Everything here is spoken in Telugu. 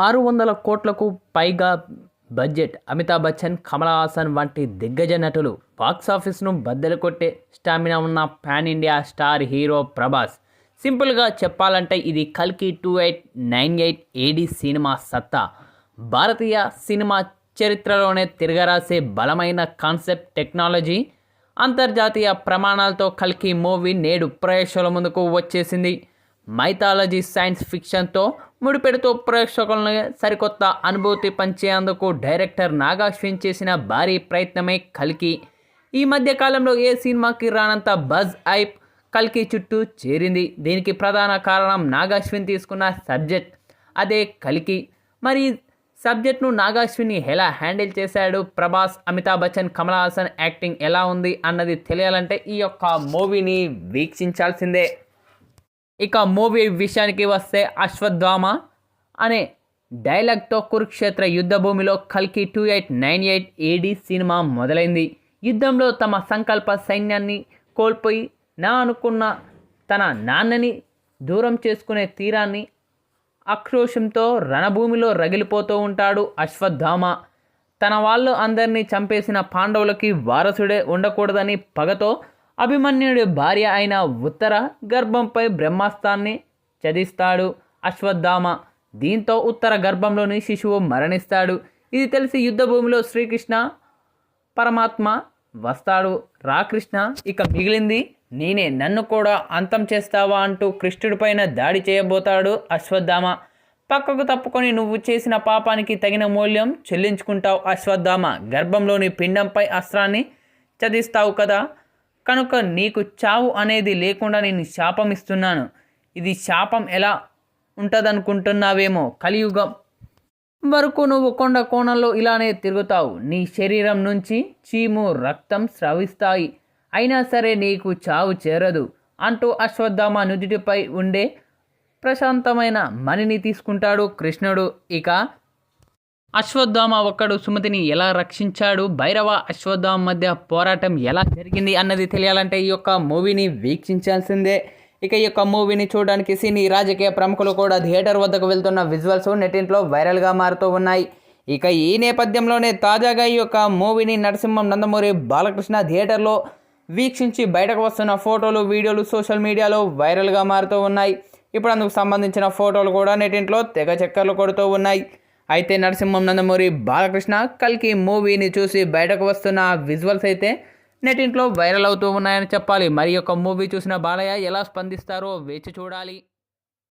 ఆరు వందల కోట్లకు పైగా బడ్జెట్ అమితాబ్ బచ్చన్ కమల్ హాసన్ వంటి దిగ్గజ నటులు బాక్సాఫీస్ను బద్దలు కొట్టే స్టామినా ఉన్న pan India star hero Prabhas. సింపుల్గా చెప్పాలంటే ఇది కల్కి two eight nine eight AD cinema సత్తా. భారతీయ సినిమా చరిత్రలోనే తిరగరాసే బలమైన కాన్సెప్ట్ టెక్నాలజీ అంతర్జాతీయ ప్రమాణాలతో కల్కి మూవీ నేడు ప్రేక్షకుల ముందుకు వచ్చేసింది. మైథాలజీ సైన్స్ ఫిక్షన్తో ముడిపెడుతూ ప్రేక్షకులను సరికొత్త అనుభూతి పంచేందుకు డైరెక్టర్ నాగాశ్విన్ చేసిన భారీ ప్రయత్నమే కల్కి. ఈ మధ్య కాలంలో ఏ సినిమాకి రానంత బజ్ ఐప్ కల్కి చుట్టూ చేరింది. దీనికి ప్రధాన కారణం నాగాశ్విన్ తీసుకున్న సబ్జెక్ట్. అదే కల్కి. మరి సబ్జెక్ట్ను నాగాశ్విని ఎలా హ్యాండిల్ చేశాడు? ప్రభాస్ అమితాబ్ బచ్చన్ కమల్ హాసన్ యాక్టింగ్ ఎలా ఉంది అన్నది తెలియాలంటే ఈ యొక్క మూవీని వీక్షించాల్సిందే. ఇక మూవీ విషయానికి వస్తే అశ్వత్థామ అనే డైలాగ్తో కురుక్షేత్ర యుద్ధ భూమిలో కల్కి two eight nine eight AD cinema మొదలైంది. యుద్ధంలో తమ సంకల్ప సైన్యాన్ని కోల్పోయి నా అనుకున్న తన నాన్నని దూరం చేసుకునే తీరాన్ని ఆక్రోషంతో రణభూమిలో రగిలిపోతూ ఉంటాడు అశ్వత్థామ. తన వాళ్ళు అందరినీ చంపేసిన పాండవులకి వారసుడే ఉండకూడదని పగతో అభిమన్యుడి భార్య అయిన ఉత్తర గర్భంపై బ్రహ్మాస్త్రాన్ని చదిస్తాడు. అశ్వత్థామ దీంతో ఉత్తర గర్భంలోని శిశువు మరణిస్తాడు. ఇది తెలిసి యుద్ధభూమిలో శ్రీకృష్ణ పరమాత్మ వస్తాడు. రా కృష్ణ ఇక మిగిలింది నేనే. నన్ను కూడా అంతం చేస్తావా అంటూ కృష్ణుడిపైన దాడి చేయబోతాడు అశ్వత్థామ. పక్కకు తప్పుకొని నువ్వు చేసిన పాపానికి తగిన మూల్యం చెల్లించుకుంటావు అశ్వత్థామ. గర్భంలోని పిండంపై అస్త్రాన్ని చదిస్తావు కదా. కనుక నీకు చావు అనేది లేకుండా నేను శాపం ఇస్తున్నాను. ఇది శాపం ఎలా ఉంటుందనుకుంటున్నావేమో కలియుగం వరకు నువ్వు కొండ కోణంలో ఇలానే తిరుగుతావు. నీ శరీరం నుంచి చీము రక్తం స్రవిస్తాయి. అయినా సరే నీకు చావు చేరదు. అంటూ అశ్వత్థామ నుదుటిపై ఉండే ప్రశాంతమైన మణిని తీసుకుంటాడు కృష్ణుడు. ఇక అశ్వత్థామ ఒక్కడు సుమతిని ఎలా రక్షించాడు? భైరవ అశ్వత్థామ మధ్య పోరాటం ఎలా జరిగింది అన్నది తెలియాలంటే ఈ యొక్క మూవీని వీక్షించాల్సిందే. ఇక ఈ యొక్క మూవీని చూడడానికి సినీ రాజకీయ ప్రముఖులు కూడా థియేటర్ వద్దకు వెళ్తున్న విజువల్స్ నెటింట్లో వైరల్గా మారుతూ ఉన్నాయి. ఇక ఈ నేపథ్యంలోనే తాజాగా ఈ యొక్క మూవీని నరసింహం నందమూరి బాలకృష్ణ థియేటర్లో వీక్షించి బయటకు వస్తున్న ఫోటోలు వీడియోలు సోషల్ మీడియాలో వైరల్గా మారుతూ ఉన్నాయి. ఇప్పుడు అందుకు సంబంధించిన ఫోటోలు కూడా నెటింట్లో తెగ చక్కర్లు కొడుతూ ఉన్నాయి. అయితే నరసింహం నందమూరి బాలకృష్ణ కల్కి మూవీని చూసి బయటకు వస్తున్న విజువల్స్ అయితే నెట్టింట్లో వైరల్ అవుతూ ఉన్నాయని చెప్పాలి. మరి యొక్క మూవీ చూసిన బాలయ్య ఎలా స్పందిస్తారో వేచి చూడాలి.